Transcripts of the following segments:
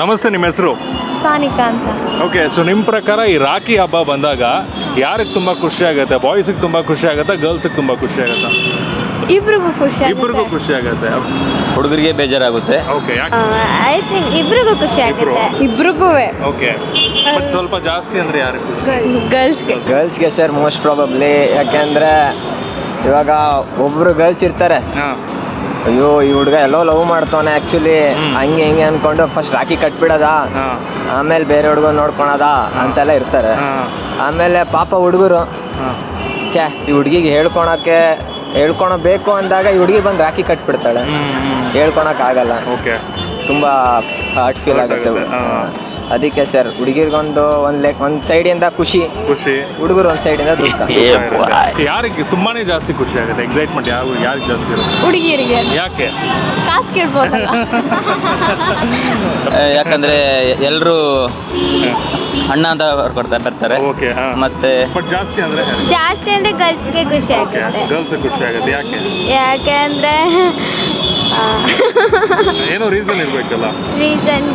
ನಮಸ್ತೆ ನಿಮ್ಮ ಹೆಸರು? ಸಾನಿಕಾ ಅಂತ. ಓಕೆ ಸೊ ನಿಮ್ಮ ಪ್ರಕಾರ ಈ ರಾಖಿ ಹಬ್ಬ ಬಂದಾಗ ಯಾರಿಗೆ ತುಂಬಾ ಖುಷಿ ಆಗುತ್ತೆ? ಬಾಯ್ಸಿಗೆ ತುಂಬಾ ಖುಷಿ ಆಗುತ್ತಾ ಗರ್ಲ್ಸಿಗೆ ತುಂಬಾ ಖುಷಿ ಆಗುತ್ತಾ? ಇಬ್ರಿಗೂ ಖುಷಿ ಇಬ್ರಿಗೂ ಖುಷಿ ಆಗುತ್ತೆ. ಹುಡುಗರಿಗೆ ಬೇಜಾರಾಗುತ್ತೆ. ಓಕೆ ಯಾಕೆ? ಐ ಥಿಂಕ್ ಇಬ್ರಿಗೂ ಖುಷಿ ಆಗುತ್ತೆ. ಇಬ್ರಿಗೂ ಓಕೆ ಬಟ್ ಸ್ವಲ್ಪ ಜಾಸ್ತಿ ಅಂದ್ರೆ ಯಾರಿಗೆ ಖುಷಿ? ಗರ್ಲ್ಸ್ಗೆ ಗರ್ಲ್ಸ್ಗೆ ಸರ್ ಮೋಸ್ಟ್ ಪ್ರಾಬಬ್ಲಿ ಯಾಕೆಂದ್ರೆ ಇವಾಗ ಒಬ್ರು ಗರ್ಲ್ಸ್ ಇರ್ತಾರೆ. ಹಾಂ. ಅಯ್ಯೋ ಈ ಹುಡುಗ ಎಲ್ಲೋ ಲವ್ ಮಾಡ್ತಾನೆ ಆಕ್ಚುಲಿ. ಹಂಗೆ ಹಿಂಗೆ ಅನ್ಕೊಂಡು ಫಸ್ಟ್ ರಾಕಿ ಕಟ್ಬಿಡದ. ಆಮೇಲೆ ಬೇರೆ ಹುಡುಗ ನೋಡ್ಕೊಳದ ಅಂತೆಲ್ಲ ಇರ್ತಾರೆ. ಆಮೇಲೆ ಪಾಪ ಹುಡುಗರು. ಛೇ ಈ ಹುಡುಗಿಗೆ ಹೇಳ್ಕೊಳಕ್ಕೆ ಹೇಳ್ಕೊಳಬೇಕು ಅಂದಾಗ ಈ ಹುಡುಗಿ ಬಂದು ರಾಕಿ ಕಟ್ಬಿಡ್ತಾಳೆ. ಹೇಳ್ಕೊಳಕ್ ಆಗಲ್ಲ ತುಂಬಾ ಹಾರ್ಟ್ ಫೀಲ್ ಆಗುತ್ತೆ. ಅದಕ್ಕೆ ಸರ್ ಹುಡುಗಿರ್ಗೊಂದು ಒಂದ್ ಲೈಕ್ ಒಂದ್ ಸೈಡಿಂದ ಖುಷಿ. ಖುಷಿ. ಹುಡುಗರು ಒಂದ್ ಸೈಡಿಂದ ದುಃಖ. ಯಾರಿಗೆ ತುಂಬಾನೇ ಜಾಸ್ತಿ ಖುಷಿ ಆಗುತ್ತೆ. ಎಕ್ಸೈಟ್ಮೆಂಟ್ ಯಾರು ಯಾರಿಗೆ ಜಾಸ್ತಿ ಇರುತ್ತೆ? ಹುಡುಗಿಯರಿಗೆ. ಯಾಕೆ? ಕಾಸು ಕೇಳ್ಬೋದು ಯಾಕಂದ್ರೆ ಎಲ್ಲರೂ ಅಣ್ಣ ಅಂತ ಕೊಡ್ತಾ ಬರ್ತಾರೆ. ಓಕೆ ಹಾಂ. ಮತ್ತೆ ಬಟ್ ಜಾಸ್ತಿ ಅಂದ್ರೆ ಜಾಸ್ತಿ ಅಂದ್ರೆ ಗರ್ಲ್ಸ್ಗೆ ಖುಷಿ ಆಗುತ್ತೆ. ಗರ್ಲ್ಸ್ ಖುಷಿ ಆಗುತ್ತೆ. ಯಾಕೆ? ಯಾಕೆ ಅಂದ್ರೆ ಏನೋ ರೀಸನ್ ಇರ್ಬೇಕಲ್ಲ. ರೀಸನ್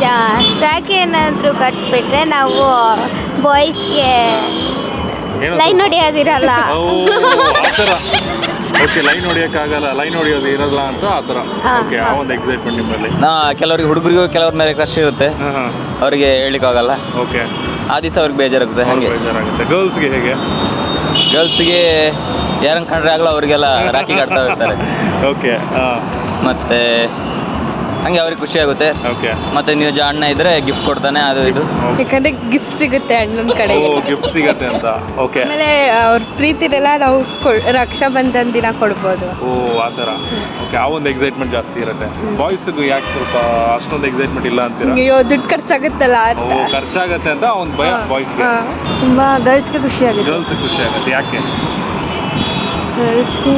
ರಾಖಿ ಏನಾದ್ರು ಕಟ್ಬಿಟ್ರೆ ನಾವು ಬಾಯ್ಸ್ಗೆ ಲೈನ್ ಹೊಡಿಯೋದಿರಲ್ಲ. ಓ ಆ ಥರ. ಓಕೆ ಲೈನ್ ಹೊಡಿಯೋಕ್ಕಾಗಲ್ಲ. ಲೈನ್ ಹೊಡಿಯೋದು ಇರಲ್ಲ ಅಂತ ಆ ಥರ. ಓಕೆ ಆ ಹಾ. ಒಂದು ಎಕ್ಸೈಟ್ಮೆಂಟ್ ನಿಮ್ಮಲ್ಲಿ. ನಾ ಕೆಲವರಿಗೆ ಹುಡುಗರಿಗೂ ಕೆಲವ್ರ ಮೇಲೆ ಕ್ರಶ್ ಇರುತ್ತೆ. ಅವರಿಗೆ ಹೇಳಿಕ್ಕಾಗಲ್ಲ ಓಕೆ ಆ ದಿವಸ ಅವ್ರಿಗೆ ಬೇಜಾರಾಗುತ್ತೆ ಹಾಗೆ. ಬೇಜಾರಾಗುತ್ತೆ. ಗರ್ಲ್ಸ್ಗೆ ಹೇಗೆ? ಗರ್ಲ್ಸ್ಗೆ ಯಾರನ್ನ ಕಂಡ್ರೆ ಆಗಲ್ಲ ಅವರಿಗೆಲ್ಲ ರಾಖಿ ಕಟ್ತಾ ಇರ್ತಾರೆ. ಓಕೆ ಹಾಂ ಮತ್ತೆ ಹಂಗೆ ಅವ್ರಿಗೆ ಖುಷಿ ಆಗುತ್ತೆ. ಓಕೆ ಮತ್ತೆ ನೀವು ಜ ಅಣ್ಣ ಇದ್ರೆ ಗಿಫ್ಟ್ ಕೊಡ್ತಾನೆ ಅದು ಇದು. ಯಾಕಂದ್ರೆ ಗಿಫ್ಟ್ ಸಿಗುತ್ತೆ ಅಣ್ಣನ ಕಡೆ ಓ ಗಿಫ್ಟ್ ಸಿಗುತ್ತೆ ಅಂತ. ಓಕೆ ಆಮೇಲೆ ಅವ್ರ ಪ್ರೀತಿನೆಲ್ಲ ನಾವು ಕೊ- ರಕ್ಷಾ ಬಂಧನ ದಿನ ಕೊಡ್ಬೋದು. ಓ ಆ ಥರ. ಓಕೆ ಆ ಒಂದು ಎಕ್ಸೈಟ್ಮೆಂಟ್ ಜಾಸ್ತಿ ಇರುತ್ತೆ. ಬಾಯ್ಸ್ಗೂ ಯಾಕೆ ಸ್ವಲ್ಪ ಅಷ್ಟೊಂದು ಎಕ್ಸೈಟ್ಮೆಂಟ್ ಇಲ್ಲ ಅಂತೀರಾ? ಅಯ್ಯೋ ದುಡ್ಡು ಖರ್ಚಾಗುತ್ತಲ್ಲ ಓ ಖರ್ಚಾಗುತ್ತೆ ಅಂತ ಒಂದು ಭಯ ಬಾಯ್ಸ್ಗೆ ತುಂಬ ತುಂಬಾ ಗರ್ಲ್ಸ್ಗೆ ಖುಷಿ ಆಗುತ್ತೆ. ಗರ್ಲ್ಸ್ ಖುಷಿ ಆಗುತ್ತೆ. ಯಾಕೆ? ಗರ್ಲ್ಸ್ಗೆ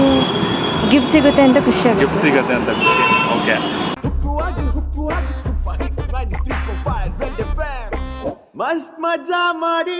ಗಿಫ್ಟ್ ಸಿಗುತ್ತೆ ಅಂತ ಖುಷಿ ಆಗುತ್ತೆ. ಗಿಫ್ಟ್ ಸಿಗತ್ತೆ ಅಂತ ಖುಷಿ. ಓಕೆ ಮಸ್ತ್ ಮಜಾ ಮಾಡಿ